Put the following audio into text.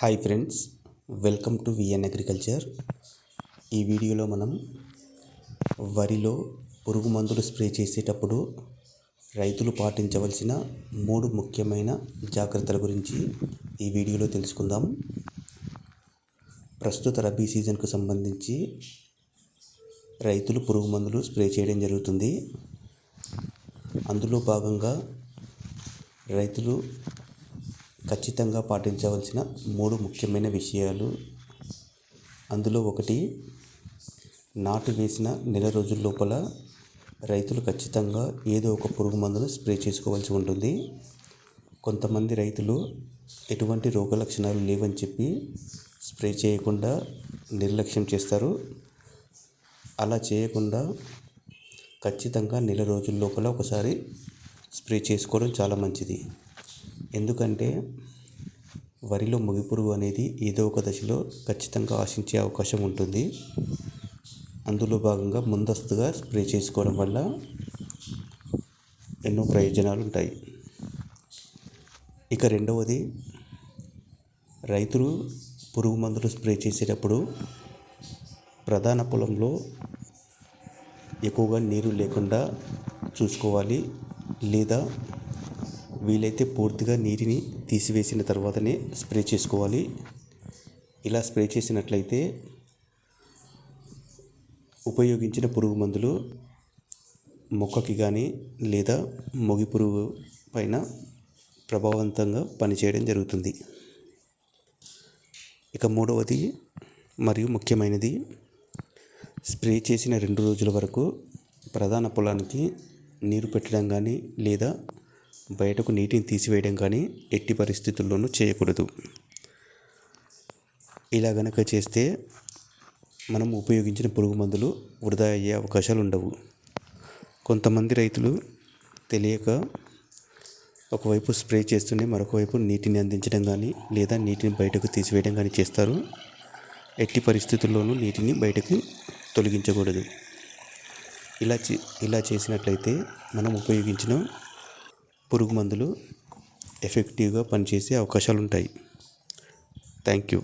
Hi friends welcome to VN agriculture. ఈ వీడియోలో మనం వరిలో పురుగు మందులు స్ప్రే చేసేటప్పుడు రైతులు పాటించవలసిన మూడు ముఖ్యమైన జాగ్రత్తల గురించి ఈ వీడియోలో తెలుసుకుందాం. ప్రస్తుత రబీ సీజన్కు సంబంధించి రైతులు పురుగు మందులు స్ప్రే చేయడం జరుగుతుంది. అందులో భాగంగా రైతులు ఖచ్చితంగా పాటించవలసిన మూడు ముఖ్యమైన విషయాలు. అందులో ఒకటి నాటు వేసిన నెల రోజుల లోపల రైతులు ఖచ్చితంగా ఏదో ఒక పురుగు మందును స్ప్రే చేసుకోవాల్సి ఉంటుంది. కొంతమంది రైతులు ఎటువంటి రోగ లక్షణాలు లేవని చెప్పి స్ప్రే చేయకుండా నిర్లక్ష్యం చేస్తారు. అలా చేయకుండా ఖచ్చితంగా నెల రోజుల లోపల ఒకసారి స్ప్రే చేసుకోవడం చాలా మంచిది. ఎందుకంటే వరిలో మొగిపురుగు అనేది ఏదో ఒక దశలో ఖచ్చితంగా ఆశించే అవకాశం ఉంటుంది. అందులో భాగంగా ముందస్తుగా స్ప్రే చేసుకోవడం వల్ల ఎన్నో ప్రయోజనాలు ఉంటాయి. ఇక రెండవది రైతులు పురుగు మందులు స్ప్రే చేసేటప్పుడు ప్రధాన పొలంలో ఎక్కువగా నీరు లేకుండా చూసుకోవాలి లేదా వీలైతే పూర్తిగా నీటిని తీసివేసిన తర్వాతనే స్ప్రే చేసుకోవాలి. ఇలా స్ప్రే చేసినట్లయితే ఉపయోగించిన పురుగు మందులు మొక్కకి కానీ లేదా మొగి పురుగు పైన ప్రభావవంతంగా పనిచేయడం జరుగుతుంది. ఇక మూడవది మరియు ముఖ్యమైనది స్ప్రే చేసిన రెండు రోజుల వరకు ప్రధాన పొలానికి నీరు పెట్టడం కానీ లేదా బయటకు నీటిని తీసివేయడం కానీ ఎట్టి పరిస్థితుల్లోనూ చేయకూడదు. ఇలా గనక చేస్తే మనం ఉపయోగించిన పురుగు మందులు వృధా అయ్యే అవకాశాలు ఉండవు. కొంతమంది రైతులు తెలియక ఒకవైపు స్ప్రే చేస్తూనే మరొక వైపు నీటిని అందించడం కానీ లేదా నీటిని బయటకు తీసివేయడం కానీ చేస్తారు. ఎట్టి పరిస్థితుల్లోనూ నీటిని బయటకు తొలగించకూడదు. ఇలా చే ఇలా చేసినట్లయితే మనం ఉపయోగించిన పురుగు మందులు ఎఫెక్టివ్గా పనిచేసే అవకాశాలు ఉంటాయి థ్యాంక్ యూ